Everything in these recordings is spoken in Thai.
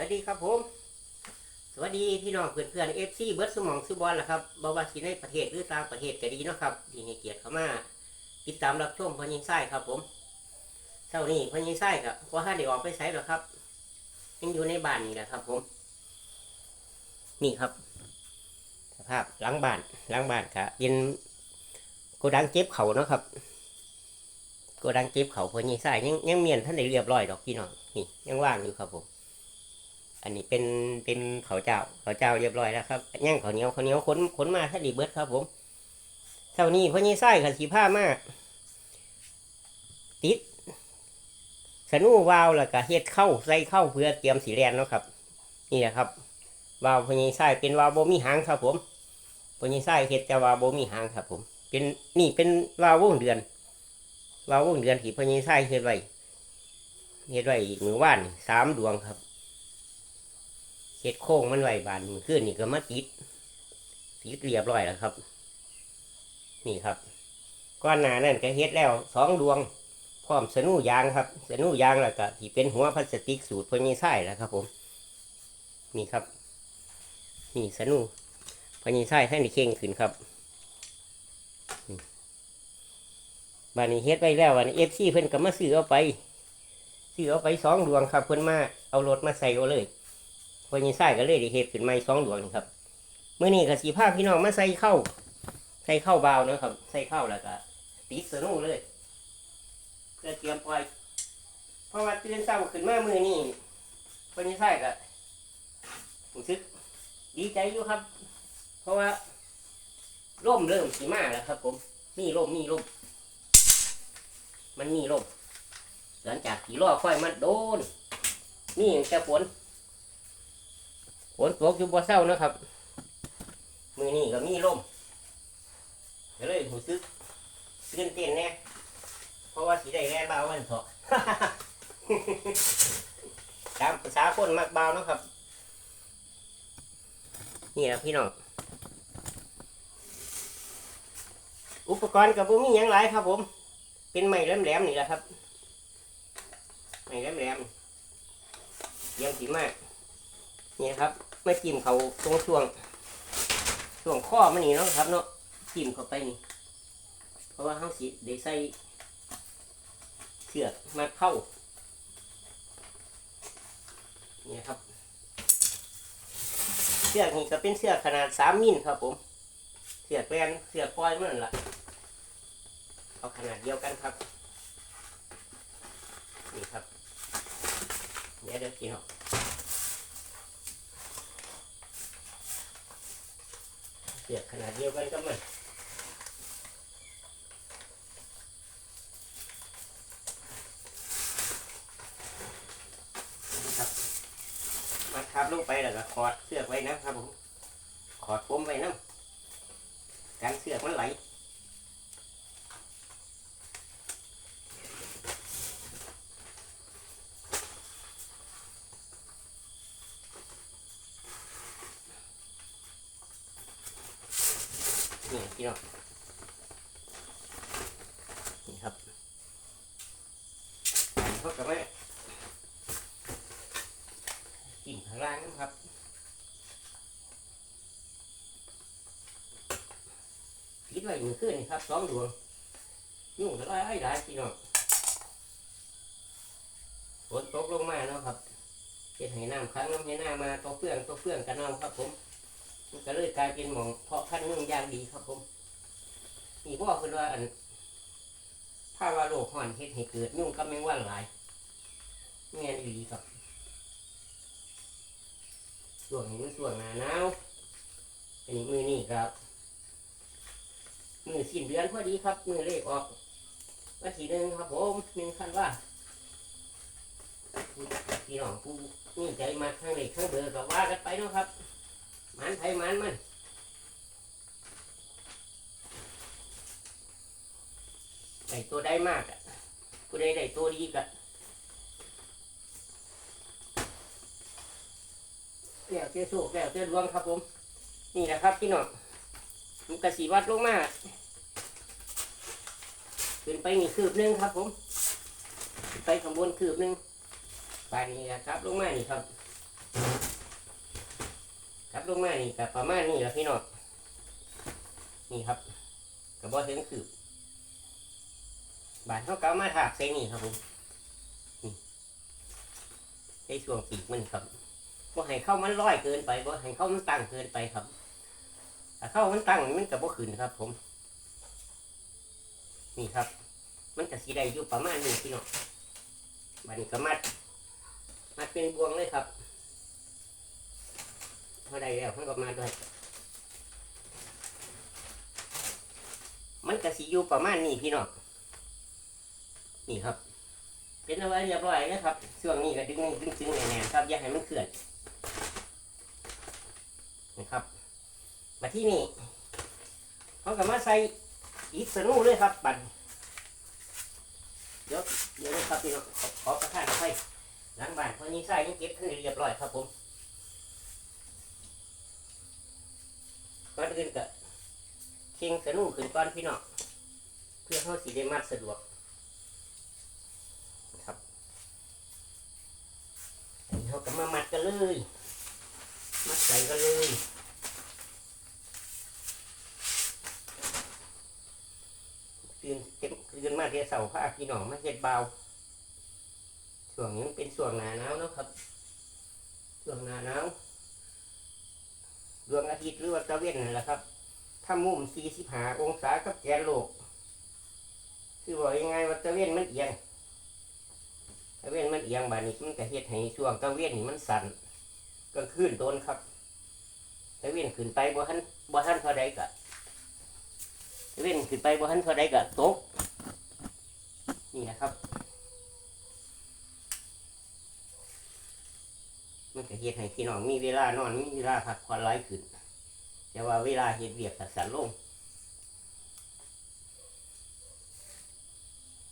วัสดีครับผม สวัสดีพี่น้องเพื่อนเพื่อนเอฟซีเบิร์ดสมองซูบอลล่ะครับบาวาสิในประเทศหรือต่างประเทศก็ดีเนาะครับที่ให้เกียรติเข้ามาติดตามรับชมพอยิงไส้ครับผมเช้านี้พอยิงไส้ครับว่าถ้าได้ออกไปไสหรอครับ ยังอยู่ในบ้านนี่แหละครับ ผม นี่ครับ สภาพหลังบ้านหลังบ้านครับเป็นโกดังเก็บเขาเนาะครับโกดังเก็บเขาพอยิงไส้ยังยังเมียนท่านได้เรียบร้อยดอกพี่น้องนี่ยังว่างอยู่ครับผม อันนี้เป็นเป็นเขาเจ้าเขาเจ้าเรียบร้อยแล้วครับย่างเขาเหนียวเขาเหนียวขนขนมาถ้าดีเบิดครับ ผมเท่านี้พ่อยี่ไส้ขันสีผ้ามากติดสนูวาวแล้วก็เฮ็ดเข้าใส่เข้าเพื่อเตรียมสีแลนเนาะครับ นี่แหละครับวาวพญีไส้เป็นวาวโบมีหางครับผมพญีไส้เฮ็ดแต่วาวโบมีหางครับ ผม เป็นนี่เป็นวาววงเดือนวาววงเดือนที่พญีไส้เฮ็ดไว้เฮ็ดไว้มือว่านสามดวงครับ เฮ็ดโค้งมันไหวบานมือขึ้นนี่ก็มาติดติดเรียบร้อยแล้วครับ นี่ครับก้อนหนานั่นก็เฮ็ดแล้วสองดวง พร้อมสนูยางครับ สนูยางแล้วก็ที่เป็นหัวพลาสติกสูตรพญไส้แล้วครับ ผม นี่ครับ นี่สนูพญไส้ท่านนี่เข่งขึ้นครับบานนี้เฮ็ดไปแล้ววันนี้เอฟซีเพิ่นก็มาซื้อเอาไปซื้อเอาไปสองดวงครับเพิ่นมาเอารถมาใส่เอาเลย พอยิงไส้ก็เลยได้เห็ดขึ้นไม้สองดวงครับเมื่อนี้ก็สีผ้าพี่น้องมาใส่เข้าใส่เข้าเบาเนะครับ ใส่เข้าแล้วก็ติดสนุเลยเพื่อเตรียมปล่อยเพราะว่าตื่นเช้าขึ้นมามือนี้พอยิงไส้ก็รู้สึกดีใจอยู่ครับ เพราะว่าร่มเริ่มสีมาแล้วครับ ผมมีร่มมีร่มมันมีร่มหลังจากขี่ล้อค่อยมาโดนนี่ยังจะฝน ฝนตกอยู่บ่เศร้านะครับ มือนี้ก็มีลมก็เลยหูซึกตื่นเต้นแน่เพราะว่าสีได้แร่เบาวันเถอะตามภาษาคนมักเบานะครับนี่แหละพี่น้องอุปกรณ์กับผมมีอย่างไรครับผม เป็นไม้แหลมๆนี่แหละครับไม้แหลมๆเยี่ยมสีมากนี่ครับ ไม่จิ้มเขาตรงช่วงช่วงข้อมันนี่เนาะครับเนาะจิ้มเข้าไปนี่ เพราะว่าเขาสิได้ใส่เชือกมาเข้านี่ครับเชือกนี่ก็เป็นเชือกขนาดสามมิลครับผมเชือกแลนเชือกปล่อยมันนั่นล่ะเอาขนาดเดียวกันครับนี่ครับเดี๋ยวเดี๋ยวกินหรอก เปียกขนาดเดียวกันก็มันครับมาทับลงไปแล้วก็ขอดเสือกไว้นะครับผมขอดปมไว้นะการเสือกมันไหล นี่ พี่น้องนี่ครับพบกับแม่กิ่งข้างล่างนะครับคิดไว้มือขึ้นนะครับสองดวงยุ่งจะไล่ได้พี่น้องฝนตกลงมาเนาะครับเจ็ดให้น้ำครั้งน้ำให้หน้ามาตัวเฟื่องตัวเฟื่องกันเอาครับผม มันก็เลยกลายเป็นหมองเพาะพันธุ์เมืองยางดีครับผมนี่พ่อคือว่าอันถ้าว่าโรคห่อนเฮ็ดให้เกิดยุ่งกับแมงวันหลายเงี้ยดีครับส่วนนี้ส่วนหนาหนาวอันนี้มือนี่ครับ มือสิ้นเดือนพอดีครับ มือเลขออกวันที่หนึ่งครับผมหนึ่งคันว่าพี่น้องผู้นี่ใจมาทางเลขทางเบอร์ก็ว่ากันไปเนาะครับ มันไผมันมันได้ตัวได้มากอะผู้ใดได้ตัวดีก็แล้วเจ้าโชคแล้วเจ้าดวงครับผม นี่แหละครับพี่น้องมันกระสีวัดลงมากขึ้นไปนี่คืบหนึงครับผม ไปข้างบนคืบหนึงบานนี้ครับ ลงมานี่ครับ ลงมานี่กับประมาณนี้แหล้วพี่น้องนี่ครับกับบ่ถึงคืบบาดเขาก็เอามาถากใส่นี่ครับผมนี่ใส่ช่วงปีกมันครับบ่ให้เข้ามันลอยเกินไปบ่ให้เข้ามันตั้งเกินไปครับถ้าเข้ามันตั้งมันกับบ่ขึ้นครับ ผม นี่ครับ มันจะสีได้อยู่ประมาณนี้พี่น้องบัดนี้ก็มัดมัดเป็นบวงเลยครับ พอได้แล้วมันก็มาด้วย มันกระสีอยู่ประมาณนี้พี่น้องนี่ครับ เป็นเอาไว้เรียบร้อยนะครับช่วงนี้ก็ดึงดึงดึงแน่นๆครับอย่าให้มันเคลื่อนนะครับ มาที่นี่เขาก็มาใส่อีกสนูเลยครับบันเดี๋ยวเดี๋ยวนะครับพี่น้องขอขอประทานไฟหล้างบ้านเพราะนี้ใส่ยังเก็บให้เรียบร้อยครับผม ก่อนอื่นก็เคียงสนูขึ้นก่อนพี่น้องเพื่อเขาสีได้มัดสะดวกครับอันนี้เขาก็มามัดกันเลย มัดใส่กันเลยตื่นเต็มตื่นมาเทียเสาผ้าพี่น้องมาเฮ็ดเบาช่วงนี้เป็นช่วงหนาหนาวนะครับช่วงหนาหนาว ดวงอาทิตย์หรือว่าตะเวนนั่นแหละครับถ้ามุม45องศากับแกนโลก คือบอกยังไงว่าตะเวนมันเอียงตะเวนมันเอียงบานี้มันก็เฮ็ดให้ช่วงตะเวนนี่มันสั่นกลางคืนโดนครับตะเวนขึ้นไปบ่ทันบ่ทันเท่าใดก็ตะเวนขึ้นไปบ่ทันเท่าใดก็ตกนี่นะครับ มันก็เฮ็ดให้พี่น้องมีเวลานอนมีเวลาพักผ่อนหลายขึ้นแต่ว่าเวลาเฮ็ดเวียกก็สั้นลง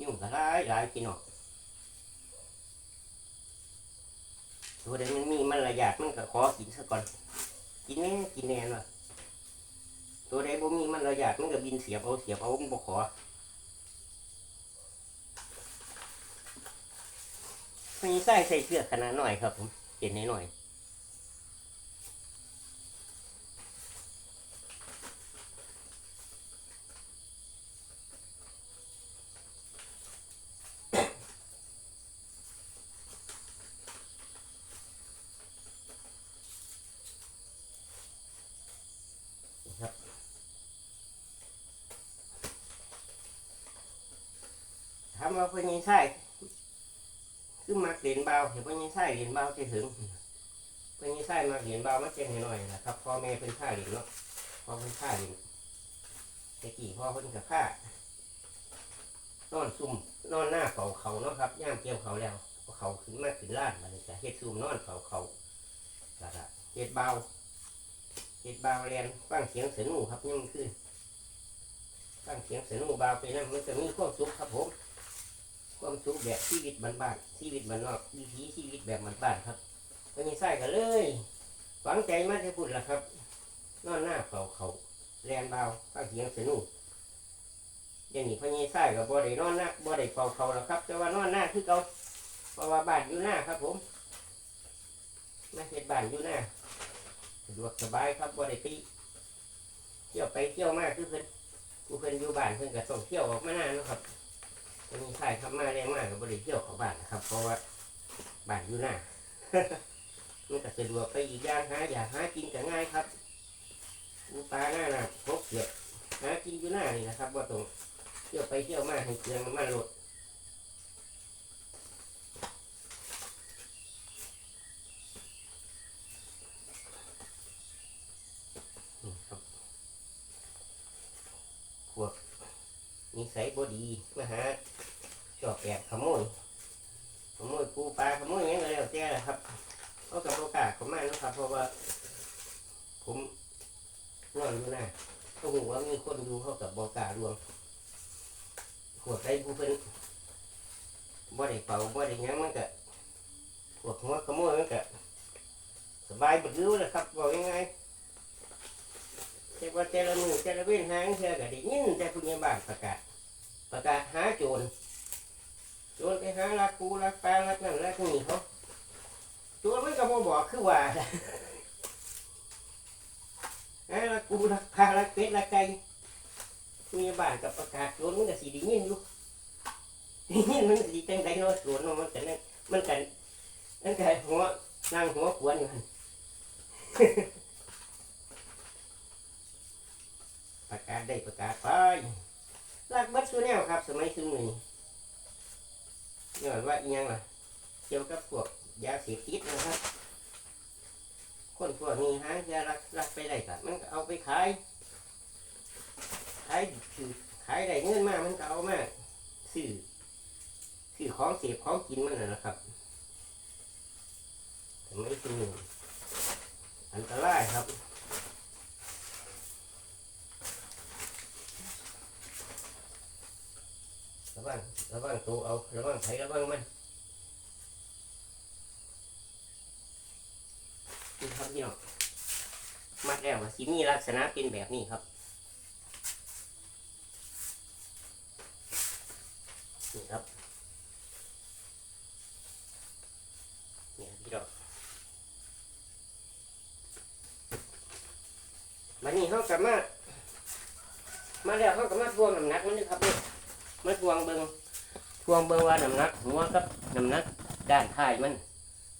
ยุ่งก็หลายหลายพี่น้องตัวใดมันมีมันระยาดมันก็ขอกินซะก่อน กินแน่กินแน่น่ะตัวใดบ่มีมันระยาดมันก็บินเสียบเอาเสียบเอามันบ่ขอมีไส้ใส่เชือขนาดหน่อยครับผม เห็นหน่อยๆถามว่าเพื่อนยังใช่ คือมักเหรียญเบาเห็นเพื่อนยังใช่เหรียญเบาจะถึงเพื่อนยังใช่มาเหรียญเบามาเจ็บหน่อยนะครับพ่อแม่เป็นค่าเหรียญเนาะพ่อเป็นค่าเหรียญตะกี้พ่อเพิ่นกับค่านอนซุ่มนอนหน้าเฝ้าเขาเนาะครับย่ามเกี่ยวเขาแล้วเขาขึ้นมาขึ้นล้านมาเลยจะเฮ็ดซุ่มนอนเฝ้าเขาแล้วก็เฮ็ดเบาเฮ็ดเบาเรียนฟังเสียงเสือหนูครับยังขึ้นฟังเสียงเสือหนูเบาไปนั่นมันจะมีความสุขครับผม ความสุขแบบชีวิตบ้านๆชีวิตบ้านนอกวิถีชีวิตแบบบ้านๆครับก็ยังใส่กันเลยฝังใจมาจะพูดละครับนอนหน้าเขาเขาแรงเบาฟังเสียงสนุกอย่างนี้พญายไส้กับบ่ได้นอนหน้าบ่ได้เฝ้าเขาแล้วครับ แต่ว่านอนหน้าคือเขาเพราะว่าบ้านอยู่หน้าครับ ผมมาเฮ็ดบ้านอยู่หน้าสะดวกสบายครับบ่ได้ไปเที่ยวไปเที่ยวมาคือเพิ่นผู้เพิ่นอยู่บ้านเพิ่นก็ต้องเที่ยวออกมาหน้านะครับ อันนี้ใช่ครับมาแรงมากกับบริเที่ยวของบ้านนะครับ เพราะว่าบ้านอยู่หน้ามันก็สะดวกไปอีกอย่างหาอยากหากินก็ง่ายครับปูปลาหน้าน่ะพกเก็บหากินอยู่หน้านี่นะครับว่าตรงเที่ยวไปเที่ยวมาให้เกลืองมันหลดนี่ครับพวกนิสัยบดีมาหา จอบแอบขโมยขโมยปูปลาขโมยหยังก็แล้วแต่แหละครับเอากับโอกาสเขามาเนะครับ เพราะว่า ผมนอนอยู่นะก็หูว่ามีคนดูเขากับบอกล้ารวมขวดได้ผู้เพิ่นบ่ได้เป่าบ่ได้ยังมันก็พวกหัวขโมยมันก็สบายบดรู้แหละครับบอกยังไงแต่ว่าแต่ละมือแต่ละเว้นหางเชื่อก็ได้ยินแต่ผู้ใหญ่บ้านประกาศประกาศหาโจร จรไปหาลักปูลักปลาลักนั่นลักนี่เขาโจรมันก็บ่บอกคือว่าอ่ากูรักพารักเป็ดรักไก่มีบ้านกับประกาศสวนมันก็สีดียินอยู่ได้ยินมันก็สีจังไดเนาะสวนมันกันนั่นมันกันนั่นกันหัวนั่งหัวขวนอยู่ประกาศได้ประกาศไปรักบัดสุแนวครับ สมัยคือมื อนี้ย้อนว่าอีหยังล่ะ เกี่ยวกับพวกยาเสพติดนะครับ คนพวกนี้หายารักรักไปได้ก็มันก็เอาไปขาย ขายคือขายได้เงินมากมันก็เอามาซื้อซื้อของเสพของกินมันนะครับสมัยคือมืออันตรายครับ ระวังระวัง ตัวเอาระวังไผระวังมันนี่ครับพี่น้องมัดแล้วสิมีลักษณะเป็นแบบนี้ครับนี่ครับนี่ครับพี่น้องวันนี้เขากลับมามาแล้วเขากลับมาทวงน้ำหนักมันเลยครับเนี่ยมาทวงเบิงท วงเบิงว่าน้ำหนักหัวกับน้ำหนักด้านท้ายมัน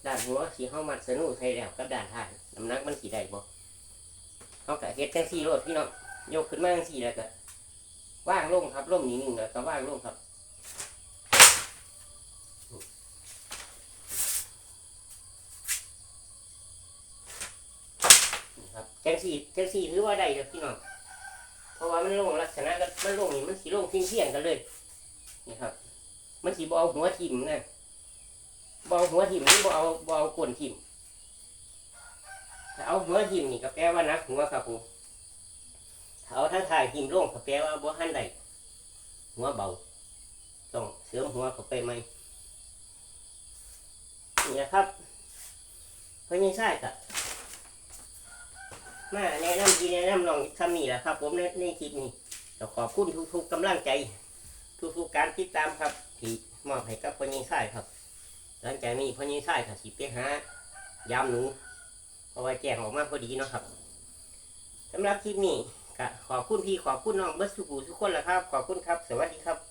ด้านหัวสีเข้ามัดสนุใส่แล้วกับด้านท้ายน้ำหนักมันสีได้บ่เขากะเฮ็ดจังสี่โลดพี่น้องยกขึ้นมาจังสี่แล้วก็ว่างลงครับล่มนิดนึงแล้วก็ว่างลงครับนี่ครับจังสี่จังสี่ถือว่าได้เด้อพี่น้อง เพราะว่ามันลงลักษณะก็มันลงนี่มันสีลงเพี้ยงๆกันเลย นี่ครับ มันสีบเอาหัวทิ่มนะบเอาหัวทิ่มนี่บเอาบเอาก้นทิ่มถ้าเอาหัวทิ่มนี่ก็แปลว่านักหัวครับผมถ้าเอาทั้งถ่ายทิ่มลงก็แปลว่าบ่หันใดหัวเบาต้องเสริมหัวเข้าไปไหมนี่นะครับเพราะยังใช่ครับมาแนะนำทีแนะนำน้องทำนี่แหละครับ ผมในในคลิปนี้ก็ขอบคุณทุกๆกำลังใจ ทุกๆการติดตามครับ ที่มอบให้กับพ่อยิงไส้ครับ หลังจากนี้พ่อยิงไส้ค่ะสิไปหายามหนูเพราะว่าแจ้งออกมาพอดีเนาะครับสำหรับคลิปนี้ก็ขอบคุณพี่ขอบคุณน้องเบิร์ตสุกูทุกคนแหละครับ ขอบคุณครับ สวัสดีครับ